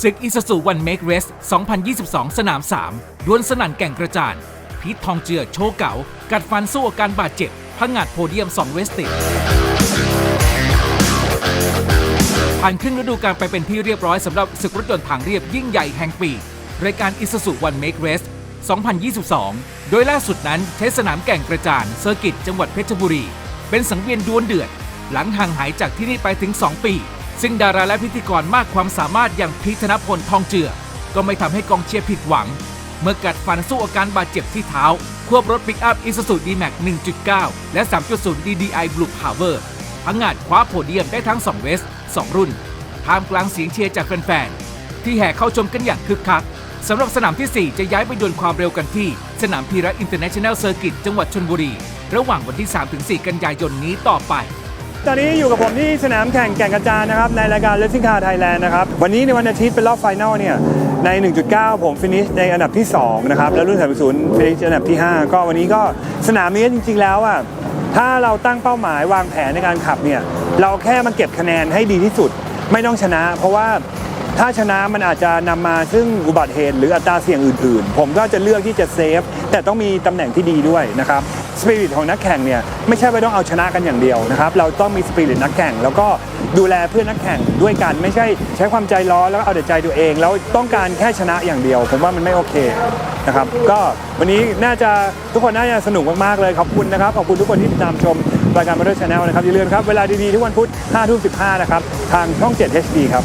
ศึกอิสสุวันเมกเรส 2022 สนาม 3 ดวลสนั่นแก่งกระจาน พีททองเจือโชว์เก๋า กัดฟันสู้อาการบาดเจ็บพังงาดโพเดียม 2 เวสติดผ่านครึ่งฤดูกาลไปเป็นที่เรียบร้อยสำหรับศึกรถยนต์ทางเรียบยิ่งใหญ่แห่งปี รายการ Isuzu One Make Race 2022 โดยล่าสุดนั้นใช้สนามแก่งกระจานเซอร์กิตจังหวัดเพชรบุรี เป็นสังเวียนดวลเดือด หลังห่างหายจากที่นี่ไปถึง 2 ปี ซึ่งดาราและพิธีกรมากความสามารถอย่างพีธนพลทองเจือ ก็ไม่ทำให้กองเชียร์ผิดหวัง เมื่อกัดฟันสู้อาการบาดเจ็บที่เท้า ควบรถปิกอัพ Isuzu D-Max 1.9 และ 3.0 DDI Blue Power พังงาดคว้าโพเดียมได้ทั้ง 2 เวส 2 รุ่นท่ามกลางเสียงเชียร์จากแฟนๆ ที่แห่เข้าชมกันอย่างคึกคักสำหรับสนามที่ 4 จะย้ายไปดวลความเร็วกันที่ สนามพีระอินเตอร์เนชั่นแนลเซอร์กิตจังหวัดชนบุรี ระหว่างวันที่ 3-4 กันยายนนี้ต่อไป ตอนนี้อยู่กับผมที่สนามแข่งแก่งกระจานนะครับในรายการ Racing Car Thailand นะครับวันนี้ในวันอาทิตย์เป็นรอบไฟนอลเนี่ยใน 1.9 ผมฟินิชในอันดับที่2นะครับแล้วรุ่น3.0ฟินิชอันดับที่ 5 ก็วันนี้ก็สนามนี้จริง ๆ แล้วอะถ้าเราตั้งเป้าหมายวางแผนในการขับเนี่ยเราแค่มาเก็บคะแนนให้ดีที่สุด ไม่ต้องชนะ เพราะว่าถ้าชนะมันอาจจะนำมาซึ่งอุบัติเหตุหรืออัตราเสี่ยงอื่น ๆ ผมก็จะเลือกที่จะเซฟแต่ต้องมีตำแหน่งที่ดีด้วยนะครับ สปิริตของนักแข่งเนี่ยไม่ใช่ว่าต้องเอาชนะกันอย่างเดียวนะครับเราต้องมีสปิริตนักแข่ง แล้วก็ดูแลเพื่อนนักแข่งด้วยกันไม่ใช่ใช้ความใจร้อนแล้วก็เอาแต่ใจตัวเอง แล้วต้องการแค่ชนะอย่างเดียว ผมว่ามันไม่โอเคนะครับก็วันนี้น่าจะทุกคนน่าจะสนุกมากๆเลยขอบคุณนะครับขอบคุณทุกคนที่ติดตามชมรายการมาด้วยชาแนลนะครับอย่าลืมครับเวลาดีๆทุกวันพุธ5ทุ่ม15นะครับทางช่อง 7 HD ครับ